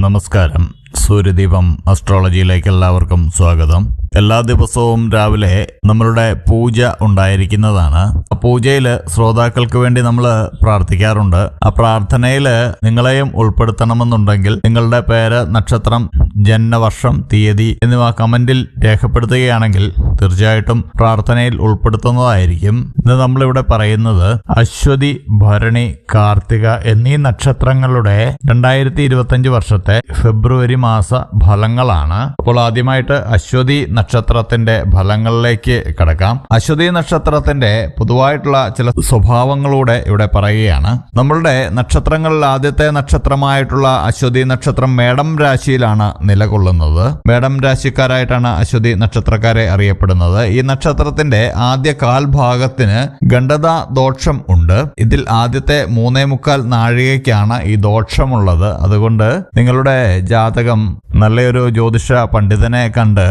നമസ്കാരം. സൂര്യദീപം അസ്ട്രോളജിയിലേക്ക് എല്ലാവർക്കും സ്വാഗതം. എല്ലാ ദിവസവും രാവിലെ നമ്മളുടെ പൂജ ഉണ്ടായിരിക്കുന്നതാണ്. ആ പൂജയിൽ ശ്രോതാക്കൾക്ക് വേണ്ടി നമ്മൾ പ്രാർത്ഥിക്കാറുണ്ട്. ആ പ്രാർത്ഥനയിൽ നിങ്ങളെയും ഉൾപ്പെടുത്തണമെന്നുണ്ടെങ്കിൽ നിങ്ങളുടെ പേര് നക്ഷത്രം ജന്മവർഷം തീയതി എന്നിവ കമന്റിൽ രേഖപ്പെടുത്തുകയാണെങ്കിൽ തീർച്ചയായിട്ടും പ്രാർത്ഥനയിൽ ഉൾപ്പെടുത്തുന്നതായിരിക്കും. ഇന്ന് നമ്മളിവിടെ പറയുന്നത് അശ്വതി ഭരണി കാർത്തിക എന്നീ നക്ഷത്രങ്ങളുടെ രണ്ടായിരത്തി വർഷത്തെ ഫെബ്രുവരി മാസ ഫലങ്ങളാണ്. അപ്പോൾ ആദ്യമായിട്ട് അശ്വതി നക്ഷത്രത്തിന്റെ ഫലങ്ങളിലേക്ക് കടക്കാം. അശ്വതി നക്ഷത്രത്തിന്റെ പൊതുവായിട്ടുള്ള ചില സ്വഭാവങ്ങളൂടെ ഇവിടെ പറയുകയാണ്. നമ്മളുടെ നക്ഷത്രങ്ങളിൽ ആദ്യത്തെ നക്ഷത്രമായിട്ടുള്ള അശ്വതി നക്ഷത്രം മേടം രാശിയിലാണ് നിലകൊള്ളുന്നത്. മേടം രാശിക്കാരായിട്ടാണ് അശ്വതി നക്ഷത്രക്കാരെ അറിയപ്പെടുന്നത്. ഈ നക്ഷത്രത്തിന്റെ ആദ്യ കാൽഭാഗത്തിന് ഗണ്ഡത ദോഷം ഉണ്ട്. ഇതിൽ ആദ്യത്തെ മൂന്നേ മുക്കാൽ നാഴികയ്ക്കാണ് ഈ ദോഷമുള്ളത്. അതുകൊണ്ട് നിങ്ങളുടെ ജാതകം നല്ലൊരു ജ്യോതിഷ പണ്ഡിതനെ കണ്ട്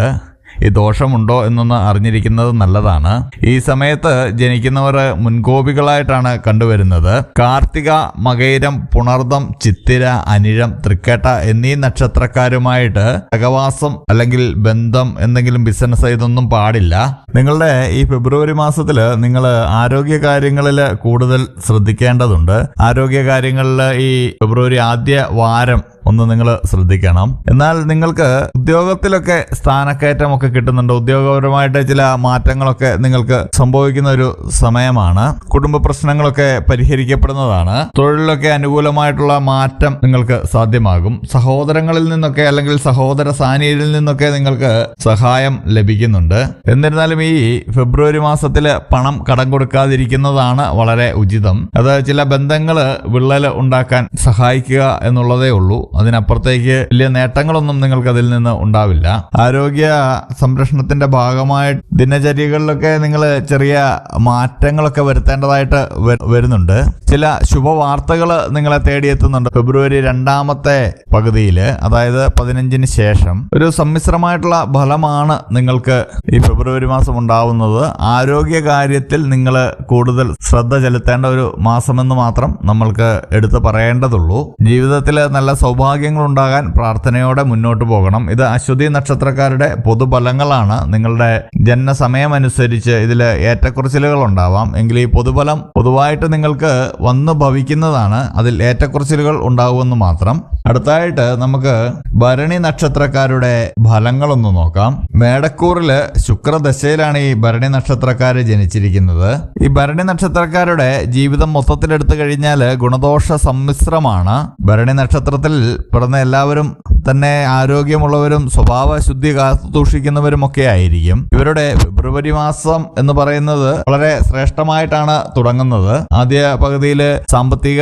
ഈ ദോഷമുണ്ടോ എന്നൊന്ന് അറിഞ്ഞിരിക്കുന്നത് നല്ലതാണ്. ഈ സമയത്ത് ജനിക്കുന്നവർ മുൻകോപികളായിട്ടാണ് കണ്ടുവരുന്നത്. കാർത്തിക മകൈരം പുണർദം ചിത്തിര അനിഴം തൃക്കേട്ട എന്നീ നക്ഷത്രക്കാരുമായിട്ട് സഹവാസം അല്ലെങ്കിൽ ബന്ധം എന്തെങ്കിലും ബിസിനസ് ഇതൊന്നും പാടില്ല. നിങ്ങളുടെ ഈ ഫെബ്രുവരി മാസത്തിൽ നിങ്ങൾ ആരോഗ്യ കാര്യങ്ങളിൽ കൂടുതൽ ശ്രദ്ധിക്കേണ്ടതുണ്ട്. ആരോഗ്യ കാര്യങ്ങളിൽ ഈ ഫെബ്രുവരി ആദ്യ വാരം ഒന്ന് നിങ്ങൾ ശ്രദ്ധിക്കണം. എന്നാൽ നിങ്ങൾക്ക് ഉദ്യോഗത്തിലൊക്കെ സ്ഥാനക്കയറ്റമൊക്കെ കിട്ടുന്നുണ്ട്. ഉദ്യോഗപരമായിട്ട് ചില മാറ്റങ്ങളൊക്കെ നിങ്ങൾക്ക് സംഭവിക്കുന്ന ഒരു സമയമാണ്. കുടുംബ പ്രശ്നങ്ങളൊക്കെ പരിഹരിക്കപ്പെടുന്നതാണ്. തൊഴിലിലൊക്കെ അനുകൂലമായിട്ടുള്ള മാറ്റം നിങ്ങൾക്ക് സാധ്യമാകും. സഹോദരങ്ങളിൽ നിന്നൊക്കെ അല്ലെങ്കിൽ സഹോദര സാന്നിധ്യത്തിൽ നിന്നൊക്കെ നിങ്ങൾക്ക് സഹായം ലഭിക്കുന്നുണ്ട്. എന്നിരുന്നാലും ഈ ഫെബ്രുവരി മാസത്തിൽ പണം കടം കൊടുക്കാതിരിക്കുന്നതാണ് വളരെ ഉചിതം. അത് ചില ബന്ധങ്ങൾ വിള്ളൽ ഉണ്ടാക്കാൻ സഹായിക്കുക എന്നുള്ളതേ ഉള്ളൂ. അതിനപ്പുറത്തേക്ക് വലിയ നേട്ടങ്ങളൊന്നും നിങ്ങൾക്ക് അതിൽ നിന്ന് ഉണ്ടാവില്ല. ആരോഗ്യ സംരക്ഷണത്തിന്റെ ഭാഗമായി ദിനചര്യകളിലൊക്കെ നിങ്ങൾ ചെറിയ മാറ്റങ്ങളൊക്കെ വരുത്തേണ്ടതായിട്ട് വരുന്നുണ്ട്. ചില ശുഭവാർത്തകൾ നിങ്ങളെ തേടിയെത്തുന്നുണ്ട്. ഫെബ്രുവരി രണ്ടാമത്തെ പകുതിയിൽ അതായത് പതിനഞ്ചിന് ശേഷം. ഒരു സമ്മിശ്രമായിട്ടുള്ള ഫലമാണ് നിങ്ങൾക്ക് ഈ ഫെബ്രുവരി മാസം ഉണ്ടാവുന്നത്. ആരോഗ്യ കാര്യത്തിൽ നിങ്ങൾ കൂടുതൽ ശ്രദ്ധ ചെലുത്തേണ്ട ഒരു മാസമെന്ന് മാത്രം നമ്മൾക്ക് എടുത്തു പറയേണ്ടതുള്ളൂ. ജീവിതത്തിൽ നല്ല സൗഭാഗ്യങ്ങൾ ഉണ്ടാകാൻ പ്രാർത്ഥനയോടെ മുന്നോട്ട് പോകണം. ഇത് അശ്വതി നക്ഷത്രക്കാരുടെ പൊതുഫലങ്ങളാണ്. നിങ്ങളുടെ ജനനസമയം അനുസരിച്ച് ഇതിൽ ഏറ്റക്കുറച്ചിലുകൾ ഉണ്ടാവാം എങ്കിൽ ഈ പൊതുഫലം പൊതുവായിട്ട് നിങ്ങൾക്ക് വന്നു ഭവിക്കുന്നതാണ്. അതിൽ ഏറ്റക്കുറച്ചിലുകൾ ഉണ്ടാവുമെന്ന് മാത്രം. അടുത്തായിട്ട് നമുക്ക് ഭരണി നക്ഷത്രക്കാരുടെ ഫലങ്ങളൊന്ന് നോക്കാം. മേടക്കൂറിൽ ശുക്രദശയിലാണ് ഈ ഭരണി നക്ഷത്രക്കാർ ജനിച്ചിരിക്കുന്നത്. ഈ ഭരണി നക്ഷത്രക്കാരുടെ ജീവിതം മൊത്തത്തിലെടുത്തു കഴിഞ്ഞാൽ ഗുണദോഷ സമ്മിശ്രമാണ്. ഭരണി നക്ഷത്രത്തിൽ പിറന്ന എല്ലാവരും തന്നെ ആരോഗ്യമുള്ളവരും സ്വഭാവ ശുദ്ധി കാത്തുസൂക്ഷിക്കുന്നവരും ഒക്കെ ആയിരിക്കും. ഇവരുടെ ഫെബ്രുവരി മാസം എന്ന് പറയുന്നത് വളരെ ശ്രേഷ്ഠമായിട്ടാണ് തുടങ്ങുന്നത്. ആദ്യ പകുതിയിൽ സാമ്പത്തിക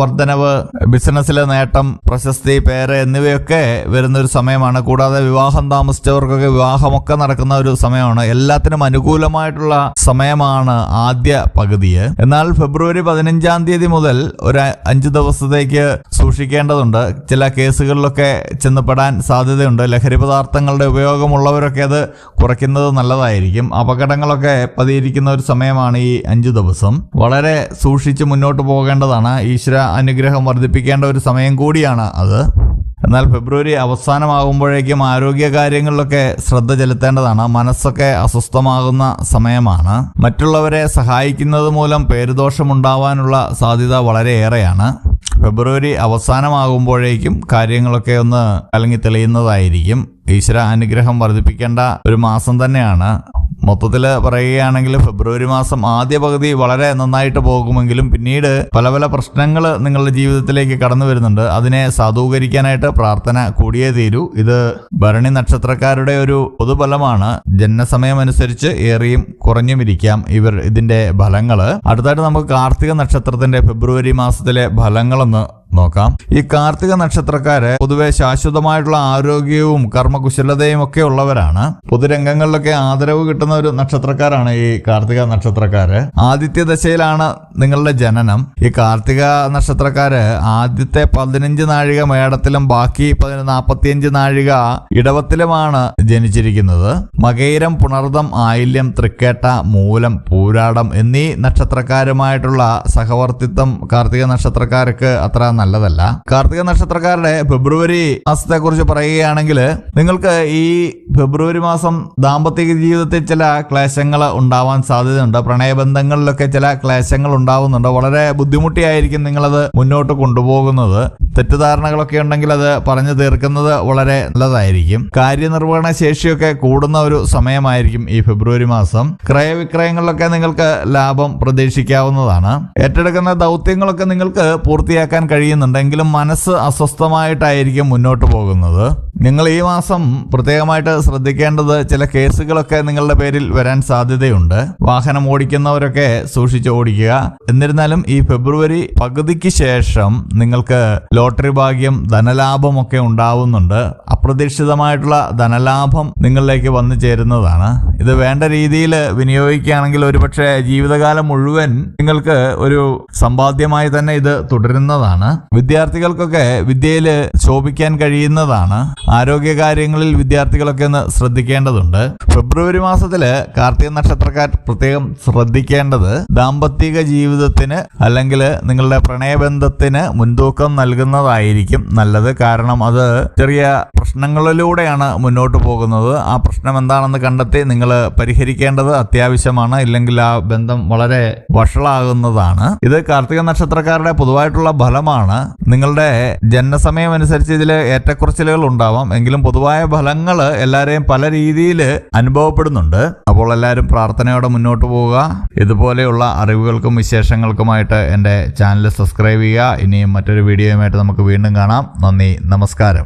വർധനവ് ബിസിനസ്സിലെ നേട്ടം പ്രശസ്തി പേര് എന്നിവയൊക്കെ വരുന്ന ഒരു സമയമാണ്. കൂടാതെ വിവാഹം താമസിച്ചവർക്കൊക്കെ വിവാഹമൊക്കെ നടക്കുന്ന ഒരു സമയമാണ്. എല്ലാത്തിനും അനുകൂലമായിട്ടുള്ള സമയമാണ് ആദ്യ പകുതി എന്നാൽ ഫെബ്രുവരി പതിനഞ്ചാം തീയതി മുതൽ ഒരു അഞ്ച് ദിവസത്തേക്ക് സൂക്ഷിക്കേണ്ടതുണ്ട്. ചില കേസുകളിലൊക്കെ ചെന്നപ്പെടാൻ സാധ്യതയുണ്ട്. ലഹരി പദാർത്ഥങ്ങളുടെ ഉപയോഗമുള്ളവരൊക്കെ അത് കുറയ്ക്കുന്നത് നല്ലതായിരിക്കും. അപകടങ്ങളൊക്കെ പതിയിരിക്കുന്ന ഒരു സമയമാണ് ഈ അഞ്ച് ദിവസം. വളരെ സൂക്ഷിച്ച് മുന്നോട്ട് പോകേണ്ടതാണ്. ഈശ്വര അനുഗ്രഹം വർദ്ധിപ്പിക്കേണ്ട ഒരു സമയം കൂടിയാണ് അത്. എന്നാൽ ഫെബ്രുവരി അവസാനമാകുമ്പോഴേക്കും ആരോഗ്യ കാര്യങ്ങളിലൊക്കെ ശ്രദ്ധ ചെലുത്തേണ്ടതാണ്. മനസ്സൊക്കെ അസ്വസ്ഥമാകുന്ന സമയമാണ്. മറ്റുള്ളവരെ സഹായിക്കുന്നത് മൂലം പേരുദോഷമുണ്ടാവാനുള്ള സാധ്യത വളരെയേറെയാണ്. ഫെബ്രുവരി അവസാനമാകുമ്പോഴേക്കും കാര്യങ്ങളൊക്കെ ഒന്ന് കലങ്ങി തെളിയുന്നതായിരിക്കും. ഈശ്വര അനുഗ്രഹം വർദ്ധിപ്പിക്കേണ്ട ഒരു മാസം തന്നെയാണ്. മൊത്തത്തിൽ പറയുകയാണെങ്കിൽ ഫെബ്രുവരി മാസം ആദ്യ പകുതി വളരെ നന്നായിട്ട് പോകുമെങ്കിലും പിന്നീട് പല പല പ്രശ്നങ്ങൾ നിങ്ങളുടെ ജീവിതത്തിലേക്ക് കടന്നു വരുന്നുണ്ട്. അതിനെ സാധൂകരിക്കാനായിട്ട് പ്രാർത്ഥന കൂടിയേ തീരൂ. ഇത് ഭരണി നക്ഷത്രക്കാരുടെ ഒരു പൊതുഫലമാണ്. ജനനസമയം അനുസരിച്ച് ഏറിയും കുറഞ്ഞും ഇരിക്കാം ഇവർ ഇതിന്റെ ഫലങ്ങൾ. അടുത്തായിട്ട് നമുക്ക് കാർത്തിക നക്ഷത്രത്തിന്റെ ഫെബ്രുവരി മാസത്തിലെ ഫലങ്ങളൊന്ന് നോക്കാം. ഈ കാർത്തിക നക്ഷത്രക്കാര് പൊതുവെ ശാശ്വതമായിട്ടുള്ള ആരോഗ്യവും കർമ്മകുശലതയും ഒക്കെ ഉള്ളവരാണ്. പൊതുരംഗങ്ങളിലൊക്കെ ആദരവ് കിട്ടുന്ന ഒരു നക്ഷത്രക്കാരാണ് ഈ കാർത്തിക നക്ഷത്രക്കാര്. ആദിത്യ ദശയിലാണ് നിങ്ങളുടെ ജനനം. ഈ കാർത്തിക നക്ഷത്രക്കാര് ആദ്യത്തെ പതിനഞ്ച് നാഴിക മേടത്തിലും ബാക്കി നാൽപ്പത്തിയഞ്ച് നാഴിക ഇടവത്തിലുമാണ് ജനിച്ചിരിക്കുന്നത്. മകൈരം പുണർദം ആയില്യം തൃക്കേട്ട മൂലം പൂരാടം എന്നീ നക്ഷത്രക്കാരുമായിട്ടുള്ള സഹവർത്തിത്വം കാർത്തിക നക്ഷത്രക്കാർക്ക് അത്ര നല്ലതല്ല. കാർത്തിക നക്ഷത്രക്കാരുടെ ഫെബ്രുവരി മാസത്തെ കുറിച്ച് പറയുകയാണെങ്കിൽ നിങ്ങൾക്ക് ഈ ഫെബ്രുവരി മാസം ദാമ്പത്യ ജീവിതത്തിൽ ചില ക്ലേശങ്ങൾ ഉണ്ടാവാൻ സാധ്യതയുണ്ട്. പ്രണയബന്ധങ്ങളിലൊക്കെ ചില ക്ലേശങ്ങൾ ഉണ്ടാവുന്നുണ്ട്. വളരെ ബുദ്ധിമുട്ടിയായിരിക്കും നിങ്ങളത് മുന്നോട്ട് കൊണ്ടുപോകുന്നത്. തെറ്റിദ്ധാരണകളൊക്കെ ഉണ്ടെങ്കിൽ അത് പറഞ്ഞു തീർക്കുന്നത് വളരെ നല്ലതായിരിക്കും. കാര്യനിർവഹണ ശേഷിയൊക്കെ കൂടുന്ന ഒരു സമയമായിരിക്കും ഈ ഫെബ്രുവരി മാസം. ക്രയവിക്രയങ്ങളിലൊക്കെ നിങ്ങൾക്ക് ലാഭം പ്രതീക്ഷിക്കാവുന്നതാണ്. ഏറ്റെടുക്കുന്ന ദൗത്യങ്ങളൊക്കെ നിങ്ങൾക്ക് പൂർത്തിയാക്കാൻ കഴിയുന്നുണ്ടെങ്കിലും മനസ്സ് അസ്വസ്ഥമായിട്ടായിരിക്കും മുന്നോട്ട് പോകുന്നത്. നിങ്ങൾ ഈ മാസം പ്രത്യേകമായിട്ട് ശ്രദ്ധിക്കേണ്ടത് ചില കേസുകളൊക്കെ നിങ്ങളുടെ പേരിൽ വരാൻ സാധ്യതയുണ്ട്. വാഹനം ഓടിക്കുന്നവരൊക്കെ സൂക്ഷിച്ച് ഓടിക്കുക. എന്നിരുന്നാലും ഈ ഫെബ്രുവരി പകുതിക്ക് ശേഷം നിങ്ങൾക്ക് ലോട്ടറി ഭാഗ്യം ധനലാഭമൊക്കെ ഉണ്ടാവുന്നുണ്ട്. അപ്രതീക്ഷിതമായിട്ടുള്ള ധനലാഭം നിങ്ങളിലേക്ക് വന്നു ചേരുന്നതാണ്. ഇത് വേണ്ട രീതിയിൽ വിനിയോഗിക്കുകയാണെങ്കിൽ ഒരുപക്ഷെ ജീവിതകാലം മുഴുവൻ നിങ്ങൾക്ക് ഒരു സമ്പാദ്യമായി തന്നെ ഇത് തുടരുന്നതാണ്. വിദ്യാർത്ഥികൾക്കൊക്കെ വിദ്യയിൽ ശോഭിക്കാൻ കഴിയുന്നതാണ്. ആരോഗ്യ കാര്യങ്ങളിൽ വിദ്യാർത്ഥികളൊക്കെ ഒന്ന് ശ്രദ്ധിക്കേണ്ടതുണ്ട്. ഫെബ്രുവരി മാസത്തിൽ കാർത്തിക നക്ഷത്രക്കാർ പ്രത്യേകം ശ്രദ്ധിക്കേണ്ടത് ദാമ്പത്തിക ജീവിതത്തിന് അല്ലെങ്കിൽ നിങ്ങളുടെ പ്രണയബന്ധത്തിന് മുൻതൂക്കം നൽകുന്നതായിരിക്കും നല്ലത്. കാരണം അത് ചെറിയ പ്രശ്നങ്ങളിലൂടെയാണ് മുന്നോട്ട് പോകുന്നത്. ആ പ്രശ്നം എന്താണെന്ന് കണ്ടെത്തി നിങ്ങൾ പരിഹരിക്കേണ്ടത് അത്യാവശ്യമാണ്. ഇല്ലെങ്കിൽ ആ ബന്ധം വളരെ വഷളാകുന്നതാണ്. ഇത് കാർത്തിക നക്ഷത്രക്കാരുടെ പൊതുവായിട്ടുള്ള ഫലമാണ്. നിങ്ങളുടെ ജനനസമയം അനുസരിച്ച് ഇതിൽ ഏറ്റക്കുറച്ചിലുകൾ ഉണ്ടാവാം. എങ്കിലും പൊതുവായ ഫലങ്ങൾ എല്ലാവരെയും പല രീതിയിൽ അനുഭവപ്പെടുന്നുണ്ട്. അപ്പോൾ എല്ലാവരും പ്രാർത്ഥനയോടെ മുന്നോട്ട് പോവുക. ഇതുപോലെയുള്ള അറിവുകൾക്കും വിശേഷങ്ങൾക്കുമായിട്ട് എന്റെ ചാനൽ സബ്സ്ക്രൈബ് ചെയ്യുക. ഇനിയും മറ്റൊരു വീഡിയോയുമായിട്ട് നമുക്ക് വീണ്ടും കാണാം. നന്ദി നമസ്കാരം.